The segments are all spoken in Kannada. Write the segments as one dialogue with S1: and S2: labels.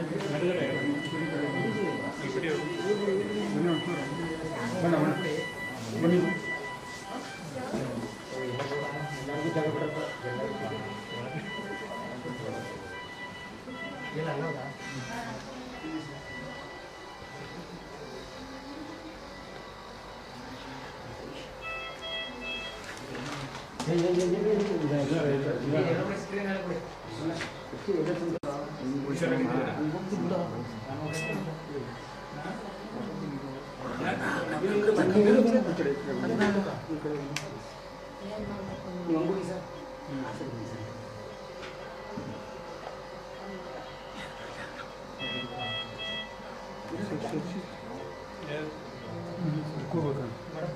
S1: Gracias.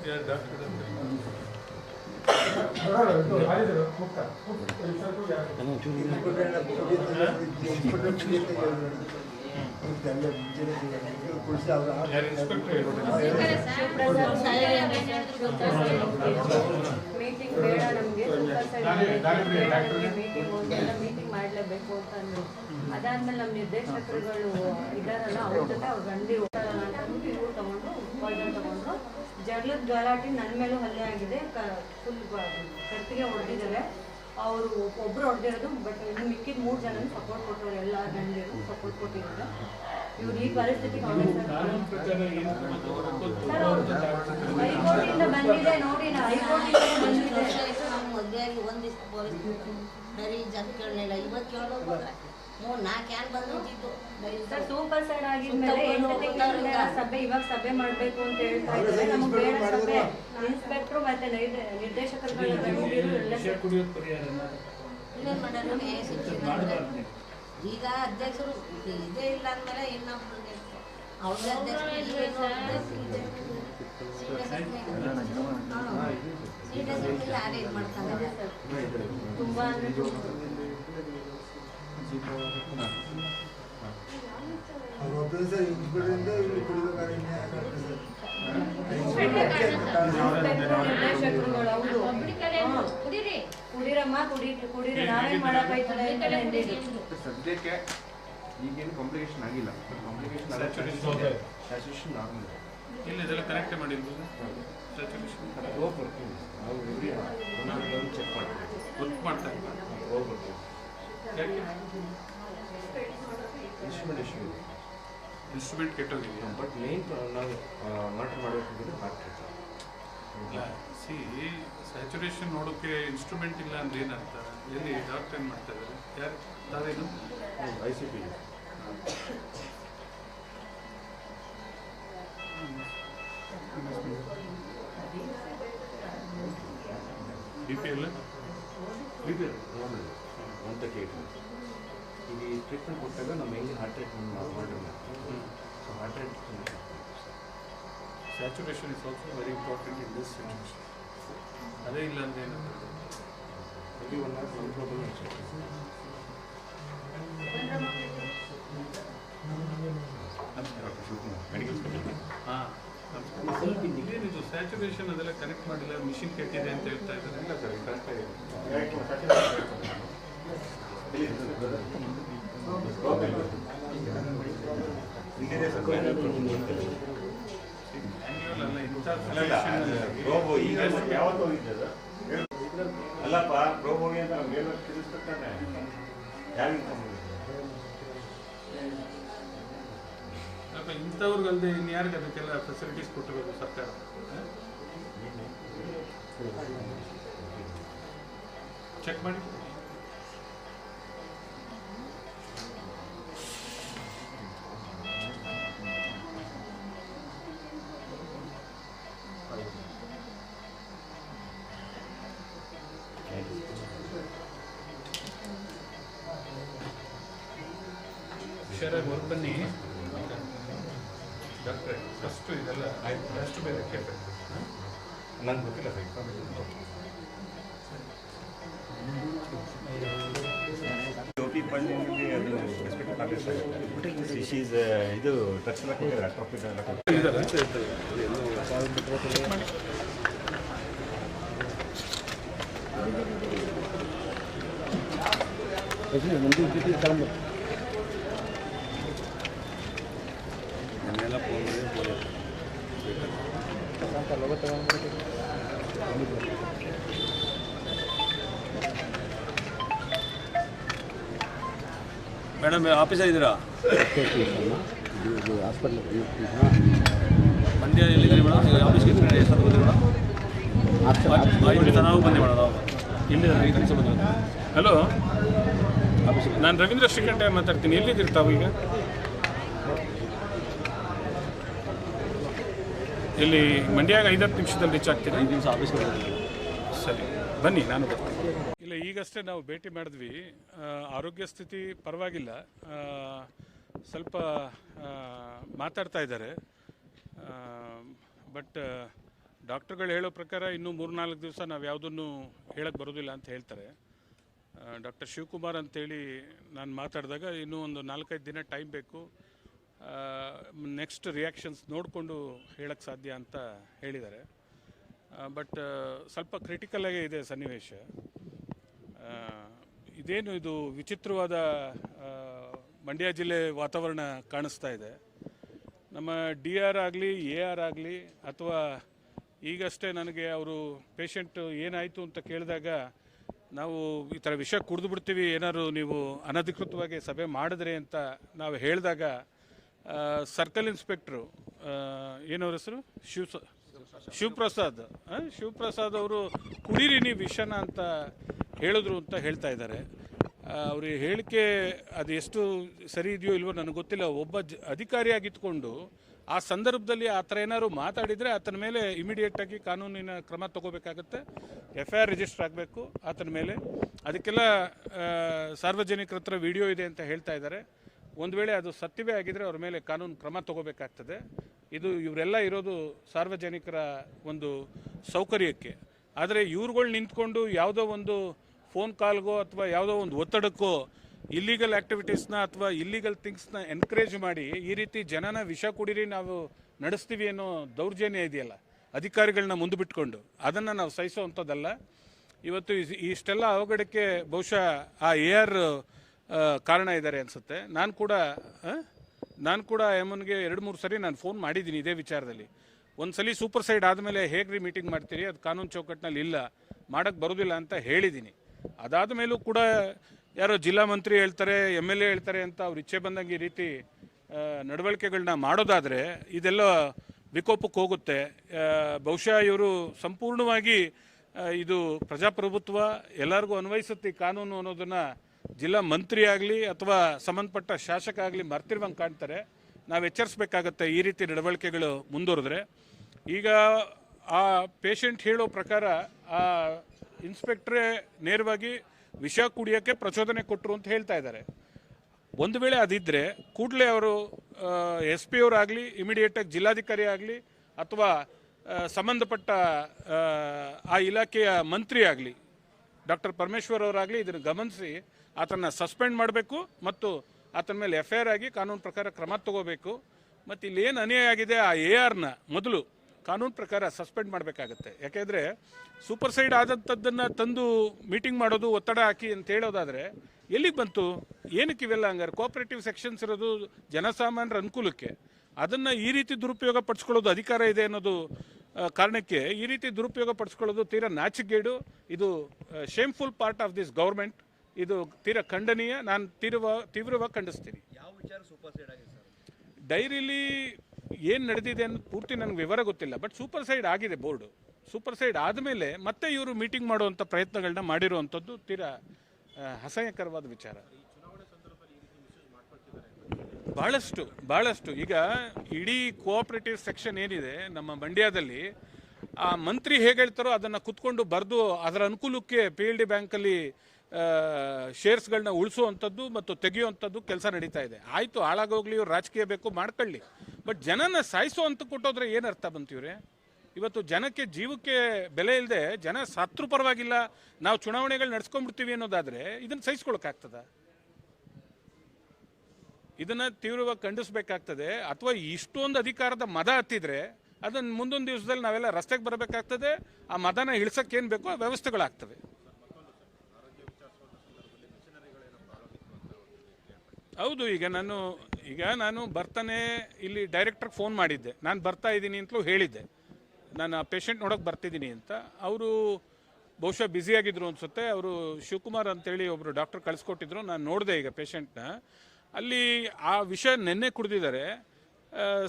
S1: Yeah, doctor, doctor. ನಮಗೆ ಮೀಟಿಂಗ್ ಮಾಡಲೇಬೇಕು ಅಂತ ಅಂದ್ರು. ಅದಾದ್ಮೇಲೆ ನಮ್ಮ ನಿರ್ದೇಶಕರುಗಳು ಇದಾರಲ್ಲ, ಅವ್ರ ಜೊತೆ ಅವ್ರ ಗಂಡಿ ಹೋಗ್ತಾರಲ್ಲ ಅಂತ ತಗೊಂಡು ಜಗಳದ ಗಲಾಟೆ ನನ್ನ ಮೇಲೂ ಹಲ್ಲೆ ಆಗಿದೆ ಫುಲ್ ಕತ್ತಿಗೆ ಹೊಡೆದಿದ್ದಾರೆ ಅವರು ಒಬ್ಬರು ಹೊಡೆದಿರೋದು ಬಟ್ ಇನ್ನು ಮಿಕ್ಕಿದ ಮೂರು ಜನ ಸಪೋರ್ಟ್ ಕೊಟ್ಟರು ಎಲ್ಲ ಗಂಡಿರು ಸಪೋರ್ಟ್ ಕೊಟ್ಟಿದ್ದಾರೆ ಇವ್ರು ಈ ಪರಿಸ್ಥಿತಿ ಹೈಕೋರ್ಟಿಂದ ಬಂದಿದೆ ನೋಡಿ ನಾ ಹೈಕೋರ್ಟಿಂದ ಬಂದಿದೆ
S2: ವರ್ಷ ಆಯ್ತು ನಾವು ಮದುವೆ ಆಗಿ ಒಂದು ದಿವಸ ಪೊಲೀಸ್ ಬರೀ ಜನ ಕೇಳಲಿಲ್ಲ ಇವತ್ತು ಕೇಳೋದು ಮೂರು ನಾಲ್ಕು ಕ್ಯಾನ್ ಬಂದಿದ್ದು
S1: ಸರ್ ಸೂಪರ್ ಆಗಿದ್ಮೇಲೆ ಸಭೆ ಇವಾಗ ಸಭೆ ಮಾಡಬೇಕು ಅಂತ ಹೇಳ್ತಾ ಇದ್ದಾರೆ. ನಮಗೆ ಬೇಡ ಸಭೆ. ಇನ್ಸ್ಪೆಕ್ಟ್ರು ಮತ್ತೆ ನಿರ್ದೇಶಕರುಗಳ ಎಲ್ಲ
S2: ಈಗ ಅಧ್ಯಕ್ಷರು ಇದೇ ಇಲ್ಲ ಅಂದಮೇಲೆ ಇನ್ನೊಬ್ರು ಅವ್ರ ಅಧ್ಯಕ್ಷರು ಯಾರೇ ಇದು ಮಾಡ್ತಾರೆ.
S1: ತುಂಬಾ ಸರ್ ಅಂದಿದ್ದು.
S3: ಸದ್ಯಕ್ಕೆ ಈಗೇನು ಕಾಂಪ್ಲಿಕೇಶನ್ ಆಗಿಲ್ಲ ಕಾಂಪ್ಲಿಕೇಶನ್ ಸ್ಯಾಚುರೇಷನ್ ನಾರ್ಮಲ್
S4: ಇಲ್ಲ ಇದೆಲ್ಲ ಕನೆಕ್ಟ್ ಮಾಡಿರ್ಬೋದು ಸ್ಯಾಚುರೇಷನ್
S3: ಹೋಗಿ ಬರ್ತೀವಿ ನಾವು ಎವ್ರಿ ಬಂದು ಚೆಕ್ ಮಾಡ್ತೀವಿ
S4: ವರ್ಕ್ ಮಾಡ್ತಾ
S3: ಹೋಗಿ ಬರ್ತೀವಿ ಇನ್ಸ್ಟ್ರೂಮೆಂಟ್ ಇಶ್ಯೂ ಇದೆ
S4: ಇನ್ಸ್ಟ್ರೂಮೆಂಟ್ ಕೆಟ್ಟೋಗಿದೆಯಾ
S3: ಬಟ್ ಮೇನ್ ನಾವು ಮಾನಿಟರ್ ಮಾಡಬೇಕಂದ್ರೆ
S4: ಇಲ್ಲ ಸಿ ಸ್ಯಾಚುರೇಷನ್ ನೋಡೋಕ್ಕೆ ಇನ್ಸ್ಟ್ರೂಮೆಂಟ್ ಇಲ್ಲ ಅಂದ್ರೆ ಏನಂತ ಎಲ್ಲಿ ಡಾಕ್ಟರ್ ಏನು ಮಾಡ್ತಾ ಇದ್ದಾರೆ ಯಾರು ತಾವೇನು
S3: I C P
S4: B P L
S3: B P L one thirty ಈ ಟ್ರೀಟ್ಮೆಂಟ್ ಕೊಟ್ಟಾಗ ನಮ್ಮ ಹೆಂಗೆ heart rate ಮಾಡಿರೋಣ so heart rate
S4: saturation is also very important in this situation ಅದೇ ಇಲ್ಲ ಅಂದ್ರೆ ಏನಂತ
S3: every one or one problem check doctor Shivakumar medical school
S4: ಹಾಂ ಸ್ಯಾಚುರೇಷನ್ ಅದೆಲ್ಲ ಕನೆಕ್ಟ್ ಮಾಡಿಲ್ಲ ಮಿಷಿನ್ ಕೆಟ್ಟಿದೆ ಅಂತ ಹೇಳ್ತಾ ಇದ್ದಾರೆ?
S3: ಇಲ್ಲ ಸರ್ ಕರೆಕ್ಟ್
S4: ಮ್ಯಾನ್ಯುವಲ್
S5: ಅಲ್ಲಪ್ಪ ರೋಬ್ ಹೋಗಿ ಅಂತ ನಮ್ಗೆ ತಿಳಿಸ್ತಾನೆ ಯಾರಿಗೆ
S4: ಸ್ವಲ್ಪ ಇಂಥವ್ರಿಗಲ್ದೆ ಇನ್ಯಾರಿಗೆ ಅದಕ್ಕೆಲ್ಲ ಫೆಸಿಲಿಟೀಸ್ ಕೊಟ್ಟಿರೋದು ಸರ್ಕಾರ? ಚೆಕ್ ಮಾಡಿ. ಹುಷಾರಾಗಿ ಹೊರಗೆ ಬನ್ನಿ. ಡಾಕ್ಟ್ರೆ ಫಸ್ಟು ಇದೆಲ್ಲ ಅಷ್ಟು ಬೇರೆ ಕೇಳ್ಬೇಕು.
S3: ನಂಗೆ ಗೊತ್ತಿಲ್ಲ
S5: ಟೋಪಿ ಅದು ರೆಸ್ಪೆಕ್ಟ್ ಆಗುತ್ತೆ ಶೀಸ್ ಇದು ಡ್ರಗ್ಸ್ ಎಲ್ಲ ಕೊಟ್ಟಿದ್ದಾರೆ ಟ್ರಾಫಿಕ್ ಎಲ್ಲ ಕೊಟ್ಟಿದ್ದಾರೆ
S6: ಫೋನ್ ಮಾಡಿ ಫೋನ್ ಮೇಡಮ್, ಆಫೀಸಲ್ಲಿ ಇದ್ದೀರಾ? ಮಂಡ್ಯ ಎಲ್ಲಿದ್ದೀರಿ ಮೇಡಮ್? ಆಫೀಸ್ಗೆ ಎಷ್ಟು ಬಂದಿರಿ ಮೇಡಮ್? ನಾವು ಬಂದೆ ಮೇಡಮ್, ನಾವು. ಇಲ್ಲಿ ನಿಮಿಷ ಬಂದಿರೋದು.
S4: ಹಲೋ ನಾನು ರವೀಂದ್ರ ಶ್ರೀಕಂಠ ಮಾತಾಡ್ತೀನಿ. ಎಲ್ಲಿದ್ದೀರಿ ತಾವು ಈಗ? ಇಲ್ಲಿ ಮಂಡ್ಯಾಗ ಐದತ್ತು ನಿಮಿಷದಲ್ಲಿ ರೀಚ್ ಆಗ್ತೀರಾ?
S6: ಐದು ನಿಮಿಷ ಆಫೀಸ್
S4: ಸರಿ ಬನ್ನಿ ನಾನು ಬರ್ತೀನಿ. ಇಲ್ಲ ಈಗಷ್ಟೇ ನಾವು ಭೇಟಿ ಮಾಡಿದ್ವಿ. ಆರೋಗ್ಯ ಸ್ಥಿತಿ ಪರವಾಗಿಲ್ಲ. ಸ್ವಲ್ಪ ಮಾತಾಡ್ತಾ ಇದ್ದಾರೆ. ಬಟ್ ಡಾಕ್ಟರ್ಗಳು ಹೇಳೋ ಪ್ರಕಾರ ಇನ್ನೂ ಮೂರ್ನಾಲ್ಕು ದಿವಸ ನಾವು ಯಾವುದನ್ನು ಹೇಳಕ್ಕೆ ಬರೋದಿಲ್ಲ ಅಂತ ಹೇಳ್ತಾರೆ. ಡಾಕ್ಟರ್ ಶಿವಕುಮಾರ್ ಅಂತೇಳಿ ನಾನು ಮಾತಾಡಿದಾಗ ಇನ್ನೂ ಒಂದು ನಾಲ್ಕೈದು ದಿನ ಟೈಮ್ ಬೇಕು. ನೆಕ್ಸ್ಟ್ ರಿಯಾಕ್ಷನ್ಸ್ ನೋಡಿಕೊಂಡು ಹೇಳಕ್ಕೆ ಸಾಧ್ಯ ಅಂತ ಹೇಳಿದ್ದಾರೆ. ಬಟ್ ಸ್ವಲ್ಪ ಕ್ರಿಟಿಕಲ್ ಆಗೇ ಇದೆ ಸನ್ನಿವೇಶ. ಇದೇನು ಇದು ವಿಚಿತ್ರವಾದ ಮಂಡ್ಯ ಜಿಲ್ಲೆ ವಾತಾವರಣ ಕಾಣಿಸ್ತಾ ಇದೆ. ನಮ್ಮ ಡಿ ಆರ್ ಆಗಲಿ, ಎ ಆರ್ ಆಗಲಿ, ಅಥವಾ ಈಗಷ್ಟೇ ನನಗೆ ಅವರು ಪೇಷಂಟ್ ಏನಾಯಿತು ಅಂತ ಕೇಳಿದಾಗ ನಾವು ಈ ಥರ ವಿಷಯ ಕುಡಿದು ಬಿಡ್ತೀವಿ, ಏನಾದ್ರು ನೀವು ಅನಧಿಕೃತವಾಗಿ ಸಭೆ ಮಾಡಿದ್ರಿ ಅಂತ ನಾವು ಹೇಳಿದಾಗ ಸರ್ಕಲ್ ಇನ್ಸ್ಪೆಕ್ಟ್ರು ಏನವ್ರ ಹೆಸರು? ಶಿವ ಶಿವಪ್ರಸಾದ್. ಶಿವಪ್ರಸಾದ್ ಅವರು ಕುಡೀರಿ ನೀವು ವಿಷನ ಅಂತ ಹೇಳಿದ್ರು ಅಂತ ಹೇಳ್ತಾ ಇದ್ದಾರೆ. ಅವ್ರ ಹೇಳಿಕೆ ಅದು ಎಷ್ಟು ಸರಿ ಇದೆಯೋ ಇಲ್ವೋ ನನಗೆ ಗೊತ್ತಿಲ್ಲ. ಒಬ್ಬ ಜ ಅಧಿಕಾರಿಯಾಗಿತ್ಕೊಂಡು ಆ ಸಂದರ್ಭದಲ್ಲಿ ಆ ಥರ ಏನಾದ್ರು ಮಾತಾಡಿದರೆ ಆತನ ಮೇಲೆ ಇಮಿಡಿಯೇಟಾಗಿ ಕಾನೂನಿನ ಕ್ರಮ ತಗೋಬೇಕಾಗತ್ತೆ. ಎಫ್ ಐ ಆರ್ ರಿಜಿಸ್ಟರ್ ಆಗಬೇಕು. ಆತನ ಮೇಲೆ. ಅದಕ್ಕೆಲ್ಲ ಸಾರ್ವಜನಿಕರ ಹತ್ರ ವಿಡಿಯೋ ಇದೆ ಅಂತ ಹೇಳ್ತಾ ಇದ್ದಾರೆ. ಒಂದು ವೇಳೆ ಅದು ಸತ್ಯವೇ ಆಗಿದ್ರೆ ಅವ್ರ ಮೇಲೆ ಕಾನೂನು ಕ್ರಮ ತಗೋಬೇಕಾಗ್ತದೆ. ಇದು ಇವರೆಲ್ಲ ಇರೋದು ಸಾರ್ವಜನಿಕರ ಒಂದು ಸೌಕರ್ಯಕ್ಕೆ. ಆದರೆ ಇವ್ರುಗಳು ನಿಂತ್ಕೊಂಡು ಯಾವುದೋ ಒಂದು ಫೋನ್ ಕಾಲ್ಗೋ ಅಥವಾ ಯಾವುದೋ ಒಂದು ಒತ್ತಡಕ್ಕೋ ಇಲ್ಲಿಗಲ್ ಆ್ಯಕ್ಟಿವಿಟೀಸ್ನ ಅಥವಾ ಇಲ್ಲಿಗಲ್ ಥಿಂಗ್ಸ್ನ ಎನ್ಕರೇಜ್ ಮಾಡಿ ಈ ರೀತಿ ಜನನ ವಿಷ ಕುಡಿರಿ ನಾವು ನಡೆಸ್ತೀವಿ ಅನ್ನೋ ದೌರ್ಜನ್ಯ ಇದೆಯಲ್ಲ ಅಧಿಕಾರಿಗಳನ್ನ ಮುಂದೆ ಬಿಟ್ಕೊಂಡು. ಅದನ್ನು ನಾವು ಸಹಿಸೋವಂಥದ್ದಲ್ಲ ಇವತ್ತು ಇಸ್- ಇಷ್ಟೆಲ್ಲ ಅವಘಡಕ್ಕೆ ಬಹುಶಃ ಆ ಎ ಆರ್ ಕಾರಣ ಇದ್ದಾರೆ ಅನಿಸುತ್ತೆ. ನಾನು ಕೂಡ ನಾನು ಕೂಡ ಎಮ್ಮನ್ಗೆ ಎರಡು ಮೂರು ಸರಿ ನಾನು ಫೋನ್ ಮಾಡಿದ್ದೀನಿ ಇದೇ ವಿಚಾರದಲ್ಲಿ. ಒಂದು ಸಲ ಸೂಪರ್ ಸೈಡ್ ಆದಮೇಲೆ ಹೇಗೆ ರೀ ಮೀಟಿಂಗ್ ಮಾಡ್ತೀರಿ? ಅದು ಕಾನೂನು ಚೌಕಟ್ಟಿನಲ್ಲಿ ಇಲ್ಲ. ಮಾಡೋಕ್ಕೆ ಬರೋದಿಲ್ಲ ಅಂತ ಹೇಳಿದ್ದೀನಿ. ಅದಾದ ಮೇಲೂ ಕೂಡ ಯಾರೋ ಜಿಲ್ಲಾ ಮಂತ್ರಿ ಹೇಳ್ತಾರೆ ಎಂ ಎಲ್ ಎ ಹೇಳ್ತಾರೆ ಅಂತ ಅವ್ರು ಇಚ್ಛೆ ಬಂದಂಗೆ ಈ ರೀತಿ ನಡವಳಿಕೆಗಳನ್ನ ಮಾಡೋದಾದರೆ ಇದೆಲ್ಲ ವಿಕೋಪಕ್ಕೆ ಹೋಗುತ್ತೆ. ಬಹುಶಃ ಇವರು ಸಂಪೂರ್ಣವಾಗಿ ಇದು ಪ್ರಜಾಪ್ರಭುತ್ವ ಎಲ್ಲರಿಗೂ ಅನ್ವಯಿಸುತ್ತೆ ಕಾನೂನು ಅನ್ನೋದನ್ನ ಜಿಲ್ಲಾ ಮಂತ್ರಿ ಆಗಲಿ ಅಥವಾ ಸಂಬಂಧಪಟ್ಟ ಶಾಸಕ ಆಗಲಿ ಮರ್ತಿರುವಂಗೆ ಕಾಣ್ತಾರೆ. ನಾವು ಎಚ್ಚರಿಸ್ಬೇಕಾಗತ್ತೆ ಈ ರೀತಿ ನಡವಳಿಕೆಗಳು ಮುಂದುವರೆದ್ರೆ. ಈಗ ಆ ಪೇಷಂಟ್ ಹೇಳೋ ಪ್ರಕಾರ ಆ ಇನ್ಸ್ಪೆಕ್ಟ್ರೇ ನೇರವಾಗಿ ವಿಷ ಕುಡಿಯೋಕ್ಕೆ ಪ್ರಚೋದನೆ ಕೊಟ್ಟರು ಅಂತ ಹೇಳ್ತಾ ಇದ್ದಾರೆ. ಒಂದು ವೇಳೆ ಅದಿದ್ದರೆ ಕೂಡಲೇ ಅವರು ಎಸ್ ಪಿ ಅವರಾಗಲಿ ಇಮಿಡಿಯೇಟಾಗಿ ಜಿಲ್ಲಾಧಿಕಾರಿ ಆಗಲಿ ಅಥವಾ ಸಂಬಂಧಪಟ್ಟ ಆ, ಆ ಇಲಾಖೆಯ ಮಂತ್ರಿ ಆಗಲಿ ಡಾಕ್ಟರ್ ಪರಮೇಶ್ವರ್ ಅವರಾಗಲಿ ಇದನ್ನು ಗಮನಿಸಿ ಆತನ ಸಸ್ಪೆಂಡ್ ಮಾಡಬೇಕು ಮತ್ತು ಆತನ ಮೇಲೆ ಎಫ್ ಐ ಆಗಿ ಕಾನೂನು ಪ್ರಕಾರ ಕ್ರಮ ತಗೋಬೇಕು. ಮತ್ತು ಇಲ್ಲಿ ಏನು ಅನ್ಯಾಯ ಆಗಿದೆ ಆ ಎ ಆರ್ನ ಮೊದಲು ಕಾನೂನು ಪ್ರಕಾರ ಸಸ್ಪೆಂಡ್ ಮಾಡಬೇಕಾಗತ್ತೆ. ಯಾಕೆಂದರೆ ಸೂಪರ್ ಸೈಡ್ ಆದಂಥದ್ದನ್ನು ತಂದು ಮೀಟಿಂಗ್ ಮಾಡೋದು ಒತ್ತಡ ಹಾಕಿ ಅಂತ ಹೇಳೋದಾದರೆ ಎಲ್ಲಿಗೆ ಬಂತು? ಏನಕ್ಕೆ ಇವೆಲ್ಲ ಹಂಗಾರೆ? ಕೋಆಪರೇಟಿವ್ ಸೆಕ್ಷನ್ಸ್ ಇರೋದು ಜನಸಾಮಾನ್ಯರ ಅನುಕೂಲಕ್ಕೆ. ಅದನ್ನು ಈ ರೀತಿ ದುರುಪಯೋಗ ಪಡಿಸ್ಕೊಳ್ಳೋದು ಅಧಿಕಾರ ಇದೆ ಅನ್ನೋದು ಕಾರಣಕ್ಕೆ ಈ ರೀತಿ ದುರುಪಯೋಗ ಪಡಿಸ್ಕೊಳ್ಳೋದು ತೀರಾ ನಾಚಿಕೆಗೇಡು ಇದು shameful part of this government ಇದು ತೀರಾ ಖಂಡನೀಯ. ನಾನು ತೀರ್ವ ತೀವ್ರವಾಗಿ ಖಂಡಿಸ್ತೀನಿ. ಡೈರಿಲಿ ಏನು ನಡೆದಿದೆ ಅನ್ನೋ ಪೂರ್ತಿ ನನಗೆ ವಿವರ ಗೊತ್ತಿಲ್ಲ ಬಟ್ ಸೂಪರ್ ಸೈಡ್ ಆಗಿದೆ ಬೋರ್ಡು ಸೂಪರ್ ಸೈಡ್ ಆದಮೇಲೆ ಮತ್ತೆ ಇವರು ಮೀಟಿಂಗ್ ಮಾಡುವಂಥ ಪ್ರಯತ್ನಗಳನ್ನ ಮಾಡಿರುವಂಥದ್ದು ತೀರಾ ಅಸಹ್ಯಕರವಾದ ವಿಚಾರ. ಬಹಳಷ್ಟು ಬಹಳಷ್ಟು. ಈಗ ಇಡೀ ಕೋಆಪರೇಟಿವ್ ಸೆಕ್ಷನ್ ಏನಿದೆ, ನಮ್ಮ ಮಂಡ್ಯದಲ್ಲಿ, ಆ ಮಂತ್ರಿ ಹೇಗೆ ಹೇಳ್ತಾರೋ ಅದನ್ನು ಕುತ್ಕೊಂಡು ಬರೆದು ಅದರ ಅನುಕೂಲಕ್ಕೆ ಪಿ ಎಲ್ ಡಿ ಬ್ಯಾಂಕಲ್ಲಿ ಶೇರ್ಸ್ಗಳನ್ನ ಉಳಿಸುವಂಥದ್ದು ಮತ್ತು ತೆಗೆಯುವಂಥದ್ದು ಕೆಲಸ ನಡೀತಾ ಇದೆ. ಆಯಿತು, ಹಾಳಾಗೋಗ್ಲಿ, ಇವ್ರು ರಾಜಕೀಯ ಬೇಕು, ಮಾಡ್ಕೊಳ್ಳಿ. ಬಟ್ ಜನನ ಸಾಯಿಸೋ ಅಂತ ಕೊಟ್ಟೋದ್ರೆ ಏನು ಅರ್ಥ ಬಂತೀವ್ರೆ? ಇವತ್ತು ಜನಕ್ಕೆ ಜೀವಕ್ಕೆ ಬೆಲೆ ಇಲ್ಲದೆ ಜನ ಸತ್ರು ಪರವಾಗಿಲ್ಲ, ನಾವು ಚುನಾವಣೆಗಳು ನಡೆಸ್ಕೊಂಡ್ಬಿಡ್ತೀವಿ ಅನ್ನೋದಾದರೆ ಇದನ್ನು ಸಹಿಸ್ಕೊಳಕ್ಕಾಗ್ತದ? ಇದನ್ನ ತೀವ್ರವಾಗಿ ಖಂಡಿಸಬೇಕಾಗ್ತದೆ. ಅಥವಾ ಇಷ್ಟೊಂದು ಅಧಿಕಾರದ ಮದ ಹತ್ತಿದ್ರೆ ಅದನ್ನ ಮುಂದೊಂದು ದಿವಸದಲ್ಲಿ ನಾವೆಲ್ಲ ರಸ್ತೆಗೆ ಬರಬೇಕಾಗ್ತದೆ. ಆ ಮದನ ಇಳಿಸಕ್ಕೆ ಏನು ಬೇಕೋ ಆ ವ್ಯವಸ್ಥೆಗಳಾಗ್ತವೆ. ಹೌದು, ಈಗ ನಾನು ಈಗ ನಾನು ಬರ್ತಾನೆ ಇಲ್ಲಿ ಡೈರೆಕ್ಟ್ರಿಗೆ ಫೋನ್ ಮಾಡಿದ್ದೆ. ನಾನು ಬರ್ತಾ ಇದ್ದೀನಿ ಅಂತಲೂ ಹೇಳಿದ್ದೆ. ನಾನು ಆ ಪೇಷಂಟ್ ನೋಡೋಕೆ ಬರ್ತಿದ್ದೀನಿ ಅಂತ. ಅವರು ಬಹುಶಃ ಬ್ಯುಸಿಯಾಗಿದ್ರು ಅನ್ಸುತ್ತೆ. ಅವರು ಶಿವಕುಮಾರ್ ಅಂತೇಳಿ ಒಬ್ಬರು ಡಾಕ್ಟರ್ ಕಳಿಸ್ಕೊಟ್ಟಿದ್ರು. ನಾನು ನೋಡಿದೆ ಈಗ ಪೇಷಂಟ್ನ. ಅಲ್ಲಿ ಆ ವಿಷಯ ನೆನ್ನೆ ಕುಡ್ದಿದ್ದಾರೆ.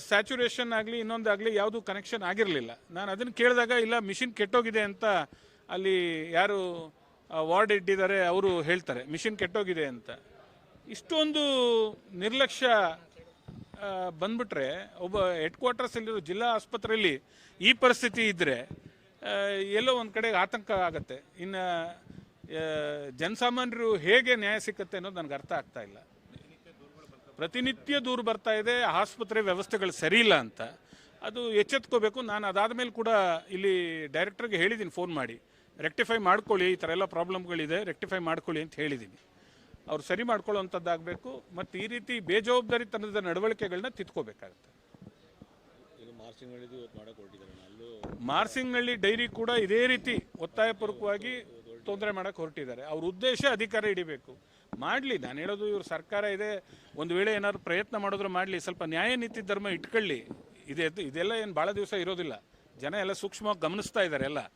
S4: ಸ್ಯಾಚುರೇಷನ್ ಆಗಲಿ ಇನ್ನೊಂದಾಗಲಿ ಯಾವುದು ಕನೆಕ್ಷನ್ ಆಗಿರಲಿಲ್ಲ. ನಾನು ಅದನ್ನು ಕೇಳಿದಾಗ, ಇಲ್ಲ, ಮಿಷಿನ್ ಕೆಟ್ಟೋಗಿದೆ ಅಂತ ಅಲ್ಲಿ ಯಾರು ವಾರ್ಡ್ ಇಟ್ಟಿದ್ದಾರೆ, ಅವರು ಹೇಳ್ತಾರೆ, ಮಿಷಿನ್ ಕೆಟ್ಟೋಗಿದೆ ಅಂತ. ಇಷ್ಟೊಂದು ನಿರ್ಲಕ್ಷ್ಯ ಬಂದ್ಬಿಟ್ರೆ, ಒಬ್ಬ ಹೆಡ್ ಕ್ವಾರ್ಟರ್ಸ್ ಅಲ್ಲಿರೋ ಜಿಲ್ಲಾ ಆಸ್ಪತ್ರೆಯಲ್ಲಿ ಈ ಪರಿಸ್ಥಿತಿ ಇದ್ದರೆ ಎಲ್ಲೋ ಒಂದು ಕಡೆ ಆತಂಕ ಆಗುತ್ತೆ. ಇನ್ನು ಜನಸಾಮಾನ್ಯರು ಹೇಗೆ ನ್ಯಾಯ ಸಿಕ್ಕತ್ತೆ ಅನ್ನೋದು ನನಗೆ ಅರ್ಥ ಆಗ್ತಾ ಇಲ್ಲ. ಪ್ರತಿನಿತ್ಯ ದೂರು ಬರ್ತಾ ಇದೆ ಆಸ್ಪತ್ರೆ ವ್ಯವಸ್ಥೆಗಳು ಸರಿಯಿಲ್ಲ ಇಲ್ಲ ಅಂತ. ಅದು ಎಚ್ಚೆತ್ಕೋಬೇಕು. ನಾನು ಅದಾದ ಮೇಲೆ ಕೂಡ ಇಲ್ಲಿ ಡೈರೆಕ್ಟರ್ಗೆ ಹೇಳಿದ್ದೀನಿ ಫೋನ್ ಮಾಡಿ. ರೆಕ್ಟಿಫೈ ಮಾಡ್ಕೊಳ್ಳಿ ಈ ಥರ ಎಲ್ಲ ಪ್ರಾಬ್ಲಮ್ಗಳಿದೆ ರೆಕ್ಟಿಫೈ ಮಾಡ್ಕೊಳ್ಳಿ ಅಂತ ಹೇಳಿದ್ದೀನಿ ಅವ್ರು ಸರಿ ಮಾಡ್ಕೊಳ್ಳೋವಂಥದ್ದಾಗಬೇಕು ಮತ್ತು ಈ ರೀತಿ ಬೇಜವಾಬ್ದಾರಿತನದ ನಡವಳಿಕೆಗಳನ್ನ ತಿದ್ಕೋಬೇಕಾಗತ್ತೆ. ಮಾರ್ಸಿಂಗ್ನಳ್ಳಿ ಡೈರಿ ಕೂಡ ಇದೇ ರೀತಿ ಒತ್ತಾಯಪೂರ್ವಕವಾಗಿ ತೊಂದರೆ ಮಾಡಕ್ಕೆ ಹೊರಟಿದ್ದಾರೆ. ಅವ್ರ ಉದ್ದೇಶ ಅಧಿಕಾರ ಹಿಡಿಬೇಕು. ಮಾಡಲಿ, ನಾನು ಹೇಳೋದು ಇವ್ರ ಸರ್ಕಾರ ಇದೆ, ಒಂದು ವೇಳೆ ಏನಾದ್ರು ಪ್ರಯತ್ನ ಮಾಡಿದ್ರು ಮಾಡಲಿ, ಸ್ವಲ್ಪ ನ್ಯಾಯ, ನೀತಿ, ಧರ್ಮ ಇಟ್ಕೊಳ್ಳಿ. ಇದೆ ಇದೆಲ್ಲ ಏನು ಭಾಳ ದಿವಸ ಇರೋದಿಲ್ಲ. ಜನ ಎಲ್ಲ ಸೂಕ್ಷ್ಮವಾಗಿ ಗಮನಿಸ್ತಾ ಇದ್ದಾರೆ ಎಲ್ಲ.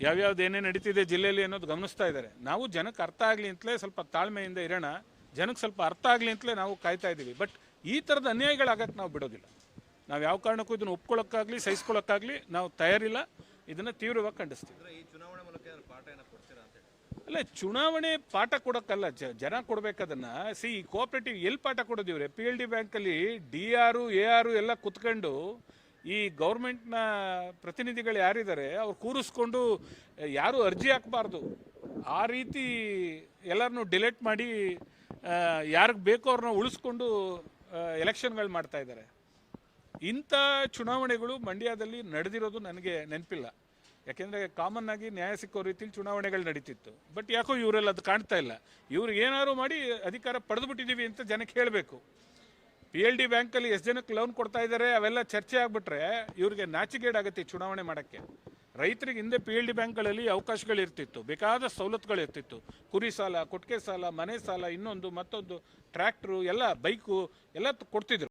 S4: ಯಾವ್ಯಾವ್ದು ಏನೇನು ನಡೀತಿದೆ ಜಿಲ್ಲೆಯಲ್ಲಿ ಅನ್ನೋದು ಗಮನಿಸ್ತಾ ಇದ್ದಾರೆ ನಾವು ಜನಕ್ಕೆ ಅರ್ಥ ಆಗಲಿ ಅಂತಲೇ ಸ್ವಲ್ಪ ತಾಳ್ಮೆಯಿಂದ ಇರೋಣ. ಜನಕ್ಕೆ ಸ್ವಲ್ಪ ಅರ್ಥ ಆಗಲಿ ಅಂತಲೇ ನಾವು ಕಾಯ್ತಾ ಇದ್ದೀವಿ. ಬಟ್ ಈ ಥರದ ಅನ್ಯಾಯಗಳಾಗಕ್ಕೆ ನಾವು ಬಿಡೋದಿಲ್ಲ. ನಾವು ಯಾವ ಕಾರಣಕ್ಕೂ ಇದನ್ನು ಒಪ್ಕೊಳ್ಳೋಕ್ಕಾಗಲಿ ಸಹಿಸ್ಕೊಳ್ಳೋಕ್ಕಾಗಲಿ ನಾವು ತಯಾರಿಲ್ಲ. ಇದನ್ನು ತೀವ್ರವಾಗಿ ಖಂಡಿಸ್ತೀವಿ. ಅಲ್ಲ, ಚುನಾವಣೆ ಪಾಠ ಕೊಡೋಕ್ಕಲ್ಲ ಜ- ಜನ ಕೊಡ್ಬೇಕದನ್ನ, ಸಿ ಕೋಆಪರೇಟಿವ್ ಎಲ್ಲಿ ಪಾಠ ಕೊಡೋದಿವ್ರೆ? ಪಿ ಎಲ್ ಡಿ ಬ್ಯಾಂಕಲ್ಲಿ ಡಿ ಆರು ಎ ಆರು ಎಲ್ಲ ಕುತ್ಕೊಂಡು ಈ ಗೌರ್ಮೆಂಟ್ನ ಪ್ರತಿನಿಧಿಗಳು ಯಾರಿದ್ದಾರೆ, ಅವ್ರು ಕೂರಿಸ್ಕೊಂಡು ಯಾರು ಅರ್ಜಿ ಹಾಕಬಾರ್ದು. ಆ ರೀತಿ ಎಲ್ಲರನ್ನೂ ಡಿಲೇಟ್ ಮಾಡಿ ಯಾರಿಗೆ ಬೇಕೋ ಅವ್ರನ್ನ ಉಳಿಸ್ಕೊಂಡು ಎಲೆಕ್ಷನ್ಗಳು ಮಾಡ್ತಾ ಇದ್ದಾರೆ. ಇಂಥ ಚುನಾವಣೆಗಳು ಮಂಡ್ಯದಲ್ಲಿ ನಡೆದಿರೋದು ನನಗೆ ನೆನಪಿಲ್ಲ. ಯಾಕೆಂದರೆ ಕಾಮನ್ ಆಗಿ ನ್ಯಾಯ ಸಿಕ್ಕೋ ರೀತಿಲಿ ಚುನಾವಣೆಗಳು ನಡೀತಿತ್ತು. ಬಟ್ ಯಾಕೋ ಇವರೆಲ್ಲ ಅದು ಕಾಣ್ತಾ ಇಲ್ಲ. ಇವ್ರಿಗೆ ಏನಾದ್ರು ಮಾಡಿ ಅಧಿಕಾರ ಪಡೆದು ಬಿಟ್ಟಿದ್ದೀವಿ ಅಂತ ಜನಕ್ಕೆ ಹೇಳಬೇಕು. ಪಿ ಎಲ್ ಡಿ ಬ್ಯಾಂಕಲ್ಲಿ ಎಷ್ಟು ಜನಕ್ಕೆ ಲೋನ್ ಕೊಡ್ತಾ ಇದ್ದಾರೆ ಅವೆಲ್ಲ ಚರ್ಚೆ ಆಗಿಬಿಟ್ರೆ ಇವ್ರಿಗೆ ಆಗತ್ತೆ ಚುನಾವಣೆ ಮಾಡೋಕ್ಕೆ. ರೈತರಿಗೆ ಹಿಂದೆ ಪಿ ಎಲ್ ಡಿ ಬ್ಯಾಂಕ್ಗಳಲ್ಲಿ ಅವಕಾಶಗಳು ಇರ್ತಿತ್ತು. ಬೇಕಾದ ಸವಲತ್ತುಗಳಿರ್ತಿತ್ತು ಕುರಿ ಸಾಲ ಕೊಟ್ಟಿಗೆ ಸಾಲ, ಮನೆ ಸಾಲ, ಇನ್ನೊಂದು, ಮತ್ತೊಂದು ಟ್ರ್ಯಾಕ್ಟ್ರು ಎಲ್ಲ ಬೈಕು ಎಲ್ಲ ಕೊಡ್ತಿದ್ರು.